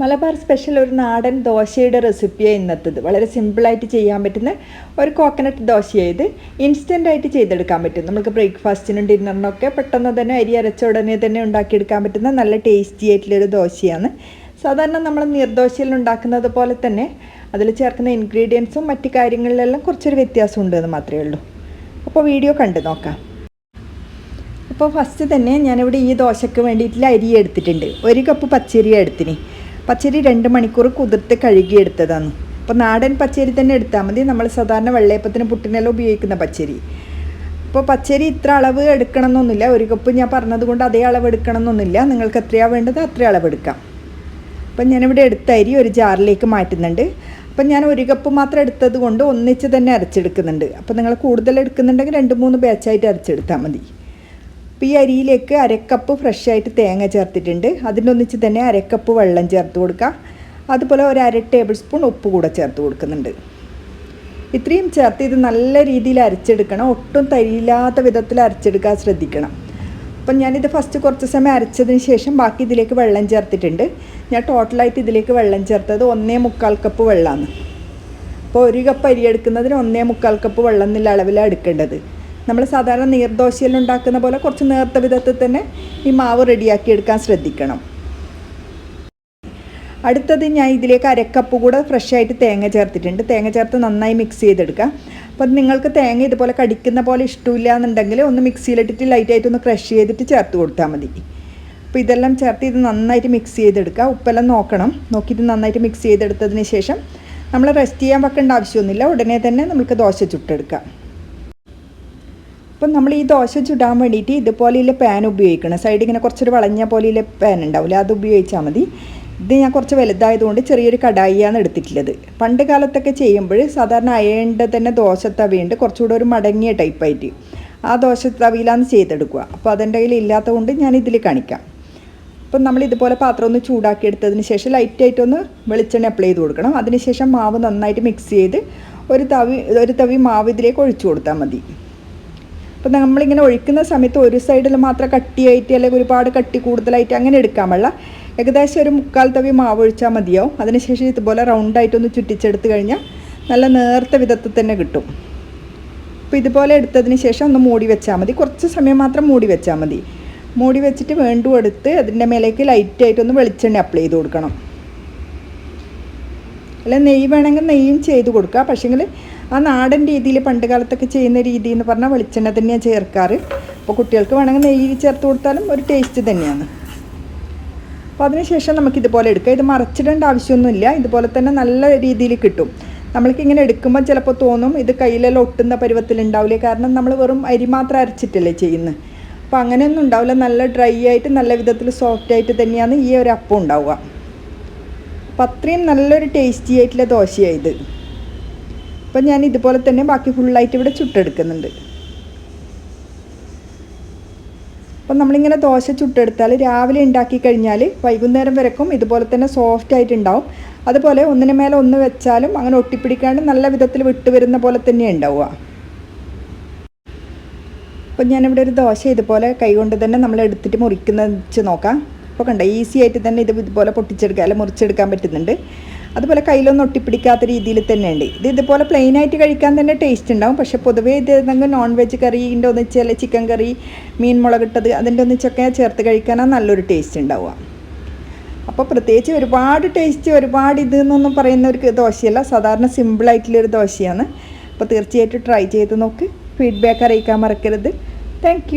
Malabar special ഒരു നാടൻ ദോശയുടെ റെസിപ്പിയാണ് ഇന്നത്തത്. വളരെ സിമ്പിളായിട്ട് ചെയ്യാൻ പറ്റുന്ന ഒരു കോക്കനട്ട് ദോശയായത് ഇൻസ്റ്റന്റായിട്ട് ചെയ്തെടുക്കാൻ പറ്റും. നമുക്ക് ബ്രേക്ക്ഫാസ്റ്റിനും ഡിന്നറിനൊക്കെ പെട്ടെന്ന് തന്നെ അരി അരച്ച ഉടനെ തന്നെ ഉണ്ടാക്കിയെടുക്കാൻ പറ്റുന്ന നല്ല ടേസ്റ്റി ആയിട്ടുള്ളൊരു ദോശയാണ്. സാധാരണ നമ്മൾ നീർദോശയിൽ ഉണ്ടാക്കുന്നത് പോലെ തന്നെ അതിൽ ചേർക്കുന്ന ഇൻഗ്രീഡിയൻസും മറ്റു കാര്യങ്ങളിലെല്ലാം കുറച്ചൊരു വ്യത്യാസം എന്ന് മാത്രമേ ഉള്ളൂ. അപ്പോൾ വീഡിയോ കണ്ടു നോക്കാം. അപ്പോൾ ഫസ്റ്റ് തന്നെ ഞാനിവിടെ ഈ ദോശയ്ക്ക് വേണ്ടിയിട്ടുള്ള അരി എടുത്തിട്ടുണ്ട്. ഒരു കപ്പ് പച്ചരി എടുത്തിന്. പച്ചരി രണ്ട് മണിക്കൂർ കുതിർത്ത് കഴുകിയെടുത്തതാണ്. അപ്പോൾ നാടൻ പച്ചരി തന്നെ എടുത്താൽ മതി. നമ്മൾ സാധാരണ വെള്ളയപ്പത്തിന് പുട്ടിനെല്ലാം ഉപയോഗിക്കുന്ന പച്ചരി. അപ്പോൾ പച്ചരി ഇത്ര അളവ് എടുക്കണമെന്നൊന്നുമില്ല. ഒരു കപ്പ് ഞാൻ പറഞ്ഞതുകൊണ്ട് അതേ അളവ് എടുക്കണമെന്നൊന്നുമില്ല. നിങ്ങൾക്ക് എത്രയാണ് വേണ്ടത് അത്ര അളവ് എടുക്കാം. അപ്പം ഞാനിവിടെ എടുത്ത അരി ഒരു ജാറിലേക്ക് മാറ്റുന്നുണ്ട്. അപ്പം ഞാൻ ഒരു കപ്പ് മാത്രം എടുത്തത് കൊണ്ട് ഒന്നിച്ച് തന്നെ അരച്ചെടുക്കുന്നുണ്ട്. അപ്പം നിങ്ങൾ കൂടുതൽ എടുക്കുന്നുണ്ടെങ്കിൽ രണ്ട് മൂന്ന് ബാച്ചായിട്ട് അരച്ചെടുത്താൽ മതി. അപ്പോൾ ഈ അരിയിലേക്ക് അരക്കപ്പ് ഫ്രഷ് ആയിട്ട് തേങ്ങ ചേർത്തിട്ടുണ്ട്. അതിന്റെ ഒന്നിച്ച് തന്നെ അരക്കപ്പ് വെള്ളം ചേർത്ത് കൊടുക്കുക അതുപോലെ ഒരു അര ടേബിൾ സ്പൂൺ ഉപ്പ് കൂടെ ചേർത്ത് കൊടുക്കുന്നുണ്ട്. ഇത്രയും ചേർത്ത് ഇത് നല്ല രീതിയിൽ അരച്ചെടുക്കണം. ഒട്ടും തരിയില്ലാത്ത വിധത്തിൽ അരച്ചെടുക്കാൻ ശ്രദ്ധിക്കണം. അപ്പം ഞാനിത് ഫസ്റ്റ് കുറച്ച് സമയം അരച്ചതിന് ശേഷം ബാക്കി ഇതിലേക്ക് വെള്ളം ചേർത്തിട്ടുണ്ട്. ഞാൻ ടോട്ടലായിട്ട് ഇതിലേക്ക് വെള്ളം ചേർത്തത് ഒന്നേ മുക്കാൽ കപ്പ് വെള്ളമാണ് അപ്പോൾ ഒരു കപ്പ് അരി എടുക്കുന്നതിന് ഒന്നേ മുക്കാൽ കപ്പ് വെള്ളം എന്നുള്ള അളവിലാണ് എടുക്കേണ്ടത്. നമ്മൾ സാധാരണ നീർദോശയിൽ ഉണ്ടാക്കുന്ന പോലെ കുറച്ച് നേർത്ത വിധത്തിൽ തന്നെ ഈ മാവ് റെഡിയാക്കി എടുക്കാൻ ശ്രദ്ധിക്കണം. അടുത്തത് ഞാൻ ഇതിലേക്ക് അരക്കപ്പ് കൂടെ ഫ്രഷ് ആയിട്ട് തേങ്ങ ചേർത്തിട്ടുണ്ട്. തേങ്ങ ചേർത്ത് നന്നായി മിക്സ് ചെയ്തെടുക്കാം അപ്പം നിങ്ങൾക്ക് തേങ്ങ ഇതുപോലെ കടിക്കുന്ന പോലെ ഇഷ്ടമില്ല എന്നുണ്ടെങ്കിൽ ഒന്ന് മിക്സിയിലിട്ടിട്ട് ലൈറ്റായിട്ട് ഒന്ന് ക്രഷ് ചെയ്തിട്ട് ചേർത്ത് കൊടുത്താൽ മതി. അപ്പോൾ ഇതെല്ലാം ചേർത്ത് ഇത് നന്നായിട്ട് മിക്സ് ചെയ്തെടുക്കുക. ഉപ്പെല്ലാം നോക്കണം. നോക്കിയിട്ട് നന്നായിട്ട് മിക്സ് ചെയ്തെടുത്തതിന് ശേഷം നമ്മൾ റെസ്റ്റ് ചെയ്യാൻ വെക്കേണ്ട ആവശ്യമൊന്നുമില്ല. ഉടനെ തന്നെ നമുക്ക് ദോശ ചുട്ടെടുക്കാം. അപ്പം നമ്മൾ ഈ ദോശ ചുടാൻ വേണ്ടിയിട്ട് ഇതുപോലെയുള്ള പാൻ ഉപയോഗിക്കണം. സൈഡ് ഇങ്ങനെ കുറച്ചൊരു വളഞ്ഞ പോലെയുള്ള പാൻ ഉണ്ടാവില്ല അത് ഉപയോഗിച്ചാൽ മതി. ഇത് ഞാൻ കുറച്ച് വലുതായതുകൊണ്ട് ചെറിയൊരു കടായിയാണ് എടുത്തിട്ടുള്ളത്. പണ്ട് കാലത്തൊക്കെ ചെയ്യുമ്പോൾ സാധാരണ അയേണ്ട തന്നെ ദോശ തവിയുണ്ട്. കുറച്ചുകൂടെ ഒരു മടങ്ങിയ ടൈപ്പായിട്ട് ആ ദോശ തവിയിലാണ് ചെയ്തെടുക്കുക. അപ്പോൾ അതെന്റെ കയ്യിൽ ഇല്ലാത്തതുകൊണ്ട് ഞാൻ ഇതിൽ കാണിക്കാം. അപ്പം നമ്മൾ ഇതുപോലെ പാത്രം ഒന്ന് ചൂടാക്കി എടുത്തതിന് ശേഷം ലൈറ്റായിട്ടൊന്ന് വെളിച്ചെണ്ണ അപ്ലൈ ചെയ്ത് കൊടുക്കണം. അതിനുശേഷം മാവ് നന്നായിട്ട് മിക്സ് ചെയ്ത് ഒരു തവി ഒരു തവി മാവ് ഇതിലേക്ക് ഒഴിച്ചു കൊടുത്താൽ മതി. അപ്പം നമ്മളിങ്ങനെ ഒഴിക്കുന്ന സമയത്ത് ഒരു സൈഡിൽ മാത്രം കട്ടിയായിട്ട് അല്ലെങ്കിൽ ഒരുപാട് കട്ടി കൂടുതലായിട്ട് അങ്ങനെ എടുക്കാൻ പാടില്ല. ഏകദേശം ഒരു മുക്കാൽ തവി മാവ് ഒഴിച്ചാൽ മതിയാവും. അതിനുശേഷം ഇതുപോലെ റൗണ്ടായിട്ടൊന്ന് ചുറ്റിച്ചെടുത്ത് കഴിഞ്ഞാൽ നല്ല നേർത്ത വിധത്തിൽ തന്നെ കിട്ടും. അപ്പോൾ ഇതുപോലെ എടുത്തതിന് ശേഷം ഒന്ന് മൂടി വെച്ചാൽ മതി. കുറച്ച് സമയം മാത്രം മൂടി വെച്ചാൽ മതി. മൂടി വെച്ചിട്ട് വീണ്ടും എടുത്ത് അതിന്റെ മേലേക്ക് ലൈറ്റായിട്ടൊന്ന് വെളിച്ചെണ്ണ അപ്ലൈ ചെയ്ത് കൊടുക്കണം. അല്ല നെയ്യ് വേണമെങ്കിൽ നെയ്യും ചെയ്ത് കൊടുക്കുക പക്ഷേങ്കിൽ ആ നാടൻ രീതിയിൽ പണ്ട് കാലത്തൊക്കെ ചെയ്യുന്ന രീതി എന്ന് പറഞ്ഞാൽ വെളിച്ചെണ്ണ തന്നെയാണ് ചേർക്കാറ്. അപ്പോൾ കുട്ടികൾക്ക് വേണമെങ്കിൽ നെയ്യ് ചേർത്ത് കൊടുത്താലും ഒരു ടേസ്റ്റ് തന്നെയാണ്. അപ്പോൾ അതിനുശേഷം നമുക്ക് ഇതുപോലെ എടുക്കാം. ഇത് മറച്ചിടേണ്ട ആവശ്യമൊന്നുമില്ല. ഇതുപോലെ തന്നെ നല്ല രീതിയിൽ കിട്ടും. നമ്മൾക്ക് ഇങ്ങനെ എടുക്കുമ്പോൾ ചിലപ്പോൾ തോന്നും ഇത് കയ്യിലെല്ലാം ഒട്ടുന്ന പരുവത്തിലുണ്ടാവില്ലേ കാരണം നമ്മൾ വെറും അരി മാത്രം അരച്ചിട്ടല്ലേ ചെയ്യുന്നത്. അപ്പോൾ അങ്ങനെയൊന്നും ഉണ്ടാവില്ല. നല്ല ഡ്രൈ ആയിട്ട് നല്ല വിധത്തിൽ സോഫ്റ്റ് ആയിട്ട് തന്നെയാണ് ഈ ഒരു അപ്പം ഉണ്ടാവുക. അപ്പം അത്രയും നല്ലൊരു ടേസ്റ്റി ആയിട്ടുള്ള ദോശയായത് അപ്പം ഞാൻ ഇതുപോലെ തന്നെ ബാക്കി ഫുള്ളായിട്ട് ഇവിടെ ചുട്ടെടുക്കുന്നുണ്ട്. അപ്പം നമ്മളിങ്ങനെ ദോശ ചുട്ടെടുത്താൽ രാവിലെ ഉണ്ടാക്കി കഴിഞ്ഞാൽ വൈകുന്നേരം വരക്കും. ഇതുപോലെ തന്നെ സോഫ്റ്റ് ആയിട്ടുണ്ടാവും അതുപോലെ ഒന്നിന് മേലെ ഒന്ന് വെച്ചാലും അങ്ങനെ ഒട്ടിപ്പിടിക്കാണ്ട് നല്ല വിധത്തിൽ വിട്ടു വരുന്ന പോലെ തന്നെ ഉണ്ടാവുക. അപ്പം ഞാനിവിടെ ഒരു ദോശ ഇതുപോലെ കൈകൊണ്ട് തന്നെ നമ്മൾ എടുത്തിട്ട് മുറിക്കുന്ന വെച്ച് നോക്കാം. അപ്പോൾ കണ്ടോ ഈസി ആയിട്ട് തന്നെ ഇത് ഇതുപോലെ പൊട്ടിച്ചെടുക്കുക അല്ലെങ്കിൽ മുറിച്ചെടുക്കാൻ പറ്റുന്നുണ്ട്. അതുപോലെ കയ്യിലൊന്നും ഒട്ടിപ്പിടിക്കാത്ത രീതിയിൽ തന്നെ ഉണ്ട് ഇത് ഇതുപോലെ പ്ലെയിൻ ആയിട്ട് കഴിക്കാൻ തന്നെ ടേസ്റ്റ് ഉണ്ടാവും. പക്ഷേ പൊതുവേ ഇത് ഏതെങ്കിലും നോൺ വെജ് കറീന്റെ ഒന്നിച്ച് അല്ലെങ്കിൽ ചിക്കൻ കറി മീൻ മുളകിട്ടത് അതിന്റെ ഒന്നിച്ചൊക്കെ ചേർത്ത് കഴിക്കാനാണ് നല്ലൊരു ടേസ്റ്റ് ഉണ്ടാവുക. അപ്പോൾ പ്രത്യേകിച്ച് ഒരുപാട് ടേസ്റ്റ് ഒരുപാട് ഇത് എന്നൊന്നും പറയുന്ന ഒരു ദോശയല്ല. സാധാരണ സിമ്പിളായിട്ടുള്ളൊരു ദോശയാണ്. അപ്പോൾ തീർച്ചയായിട്ടും ട്രൈ ചെയ്ത് നോക്ക്. ഫീഡ്ബാക്ക് അറിയിക്കാൻ മറക്കരുത്. താങ്ക്